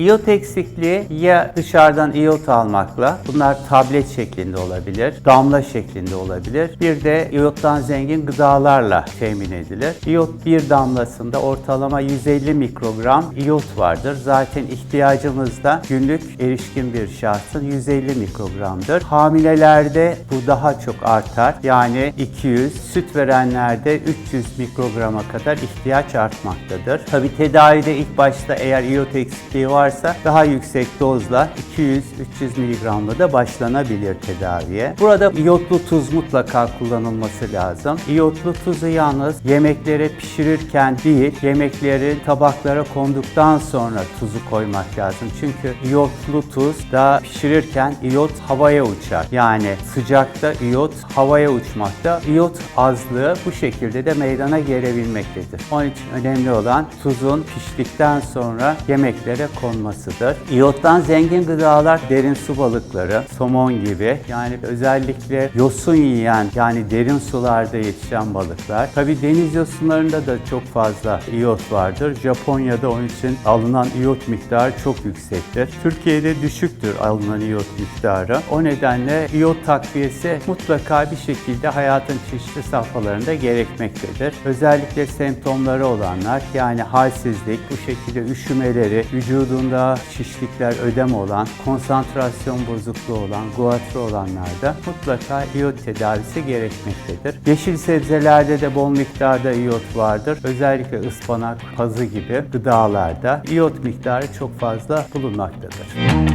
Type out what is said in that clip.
İyot eksikliği ya dışarıdan iyot almakla, bunlar tablet şeklinde olabilir, damla şeklinde olabilir. Bir de iyottan zengin gıdalarla temin edilir. İyot bir damlasında ortalama 150 mikrogram iyot vardır. Zaten ihtiyacımız da günlük erişkin bir şahsın 150 mikrogramdır. Hamilelerde bu daha çok artar. Yani 200, süt verenlerde 300 mikrograma kadar ihtiyaç artmaktadır. Tabi tedavide ilk başta eğer iyot eksikliği varsa daha yüksek dozla 200-300 miligramla da başlanabilir tedaviye. Burada iyotlu tuz mutlaka kullanılması lazım. İyotlu tuzu yalnız yemeklere pişirirken değil, yemekleri tabaklara konduktan sonra tuzu koymak lazım. Çünkü iyotlu tuz da pişirirken iyot havaya uçar. Yani sıcakta iyot havaya uçmakta. İyot azlığı bu şekilde de meydana gelebilmektedir. Onun için önemli olan tuzun piştikten sonra yemeklere konmasıdır. İyottan zengin gıdalar derin su balıkları, somon gibi yani özellikle yosun yiyen yani derin sularda yetişen balıklar. Tabi deniz yosunlarında da çok fazla iyot vardır. Japonya'da onun için alınan iyot miktarı çok yüksektir. Türkiye'de düşüktür alınan iyot miktarı. O nedenle iyot takviyesi mutlaka bir şekilde hayatın çeşitli safhalarında gerekmektedir. Özellikle semptomları olanlar yani halsizlik, bu şekilde üşümeleri, vücudunda şişlikler, ödem olan, konsantrasyon bozukluğu olan, guatr olanlarda mutlaka iyot tedavisi gerekmektedir. Yeşil sebzelerde de bol miktarda iyot vardır. Özellikle ıspanak, pazı gibi gıdalarda iyot miktarı çok fazla bulunmaktadır.